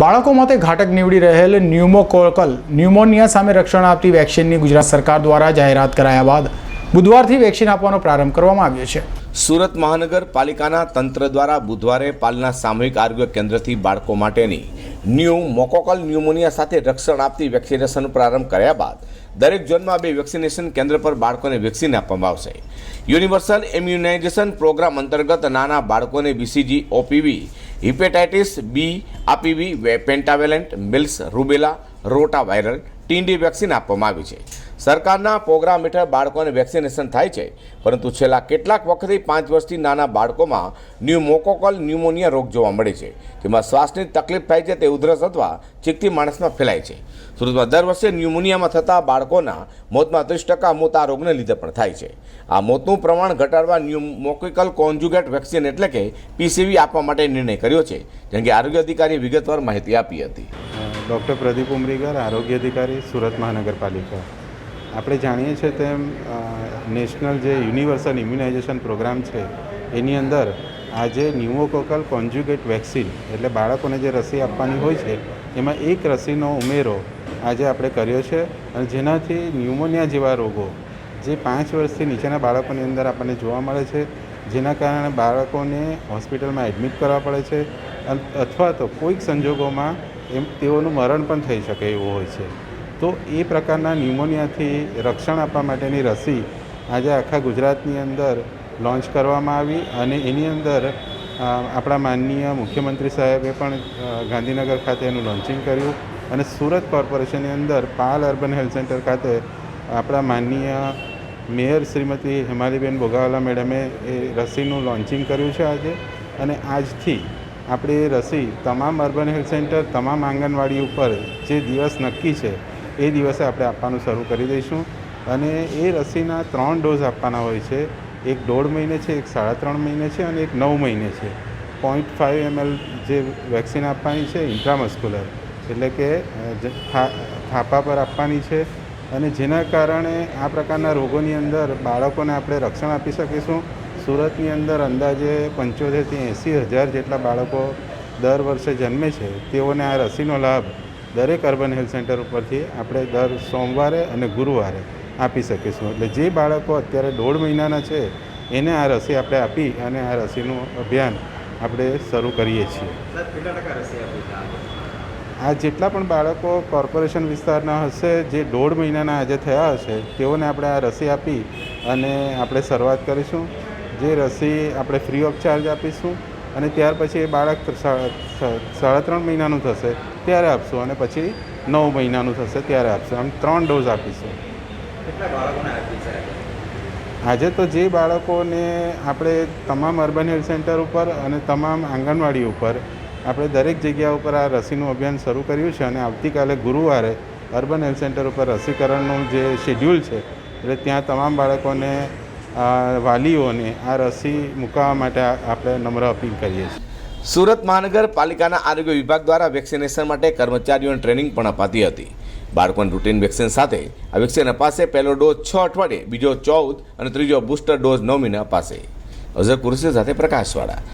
બાળકો માટે ઘાટક નીવડી રહેલ ન્યુમોકોકલ ન્યુમોનિયા સામે રક્ષણ આપતી વેક્સિનની ગુજરાત સરકાર દ્વારા જાહેરાત કરાયા બાદ બુધવારથી વેક્સિન આપવાનો પ્રારંભ કરવામાં આવ્યો છે. સુરત મહાનગરપાલિકાના તંત્ર દ્વારા બુધવારે પાલના સામૂહિક આરોગ્ય કેન્દ્રથી બાળકો માટેની ન્યૂ મોકોકલ ન્યુમોનિયા સાથે રક્ષણ આપતી વેક્સિનેશનનો પ્રારંભ કર્યા બાદ દરેક ઝોનમાં બે વેક્સિનેશન કેન્દ્ર પર બાળકોને વેક્સિન આપવામાં આવશે. યુનિવર્સલ ઇમ્યુનાઇઝેશન પ્રોગ્રામ અંતર્ગત નાના બાળકોને BCG OPV hepatitis B આપીવી pentavalent measles rubella rota viral ટીન્ડી vaccine આપવામાં આવી છે. સરકારના પ્રોગ્રામ હેઠળ બાળકોને વેક્સિનેશન થાય છે, પરંતુ છેલ્લા કેટલાક વખતથી પાંચ વર્ષથી નાના બાળકોમાં ન્યુમોકોકલ ન્યુમોનિયા રોગ જોવા મળે છે. જેમાં શ્વાસની તકલીફ થાય છે તે ઉધરસ અથવા ચીકથી માણસમાં ફેલાય છે. સુરતમાં દર વર્ષે ન્યુમોનિયામાં થતા બાળકોના મોતમાં ત્રીસ ટકા મોત આ રોગને લીધે પણ થાય છે. આ મોતનું પ્રમાણ ઘટાડવા ન્યુમોકોકલ કોન્જ્યુગેટ વેક્સિન એટલે કે પીસીવી આપવા માટે નિર્ણય કર્યો છે. જેમ કે આરોગ્ય અધિકારીએ વિગતવાર માહિતી આપી હતી. ડૉક્ટર પ્રદીપ ઉમરીગર, આરોગ્ય અધિકારી, સુરત મહાનગરપાલિકા. આપણે જાણીએ છીએ તેમ નેશનલ જે યુનિવર્સલ ઇમ્યુનાઇઝેશન પ્રોગ્રામ છે, એની અંદર આજે ન્યુમોકોકલ કોન્જ્યુગેટ વેક્સિન એટલે બાળકોને જે રસી આપવાની હોય છે, એમાં એક રસીનો ઉમેરો આજે આપણે કર્યો છે અને જેનાથી ન્યુમોનિયા જેવા રોગો, જે પાંચ વર્ષથી નીચેના બાળકોની અંદર આપણને જોવા મળે છે, જેના કારણે બાળકોને હોસ્પિટલમાં એડમિટ કરવા પડે છે અથવા તો કોઈક સંજોગોમાં એમ તેઓનું મરણ પણ થઈ શકે એવું હોય છે. તો એ પ્રકારના ન્યુમોનિયાથી રક્ષણ આપવા માટેની રસી આજે આખા ગુજરાતની અંદર લોન્ચ કરવામાં આવી અને એની અંદર આપણા માનનીય મુખ્યમંત્રી સાહેબે પણ ગાંધીનગર ખાતે એનું લોન્ચિંગ કર્યું અને સુરત કોર્પોરેશનની અંદર પાલ અર્બન હેલ્થ સેન્ટર ખાતે આપણા માનનીય મેયર શ્રીમતી હેમાલીબેન બોગાવાલા મેડમે એ રસીનું લોન્ચિંગ કર્યું છે આજે અને આજથી આપણે રસી તમામ અર્બન હેલ્થ સેન્ટર, તમામ આંગણવાડી ઉપર જે દિવસ નક્કી છે, એ દિવસે આપણે આપવાનું શરૂ કરી દઈશું. અને એ રસીના ત્રણ ડોઝ આપવાના હોય છે. એક દોઢ મહિને છે, એક સાડા ત્રણ મહિને છે અને એક નવ મહિને છે. પોઈન્ટ ફાઇવ એમએલ જે વેક્સિન આપવાની છે, ઇન્ટ્રામસ્ક્યુલર. એટલે કે થાપા પર આપવાની છે. અને જેના કારણે આ પ્રકારના રોગોની અંદર બાળકોને આપણે રક્ષણ આપી શકીશું. સુરતની અંદર અંદાજે પંચોતેરથી એંસી હજાર જેટલા બાળકો દર વર્ષે જન્મે છે. તેઓને આ રસીનો લાભ દરેક અર્બન હેલ્થ સેન્ટર ઉપરથી આપણે દર સોમવારે અને ગુરુવારે આપી શકીશું. એટલે જે બાળકો અત્યારે દોઢ મહિનાના છે એને આ રસી આપણે આપી અને આ રસીનું અભિયાન આપણે શરૂ કરીએ છીએ. આ જેટલા પણ બાળકો કોર્પોરેશન વિસ્તારના હશે જે દોઢ મહિનાના આજે થયા હશે તેઓને આપણે આ રસી આપી અને આપણે શરૂઆત કરીશું. જે રસી આપણે ફ્રી ઓફ ચાર્જ આપીશું અને ત્યાર પછી એ બાળક સાડા ત્રણ મહિનાનું થશે ત્યારે આપશું અને પછી નવ મહિનાનું થશે ત્યારે આપશું. આમ ત્રણ ડોઝ આપીશું. આજે તો જે બાળકોને આપણે તમામ અર્બન હેલ્થ સેન્ટર ઉપર અને તમામ આંગણવાડી ઉપર આપણે દરેક જગ્યા ઉપર આ રસીનું અભિયાન શરૂ કર્યું છે અને આવતીકાલે ગુરુવારે અર્બન હેલ્થ સેન્ટર ઉપર રસીકરણનું જે શેડ્યુલ છે એટલે ત્યાં તમામ બાળકોને અ, વાલીઓને આ રસી મૂકવા માટે આપણે નમ્ર અપીલ કરીએ છીએ. સુરત મહાનગરપાલિકાના આરોગ્ય વિભાગ દ્વારા વેક્સિનેશન માટે કર્મચારીઓને ટ્રેનિંગ પણ અપાતી હતી. બાળકોને રૂટીન વેક્સિન સાથે આ વેક્સિન અપાશે પહેલો ડોઝ છ અઠવાડિયે બીજો ચૌદ અને ત્રીજો બુસ્ટર ડોઝ નવ મહિને અપાશે. અઝર કુરશી સાથે પ્રકાશવાળા.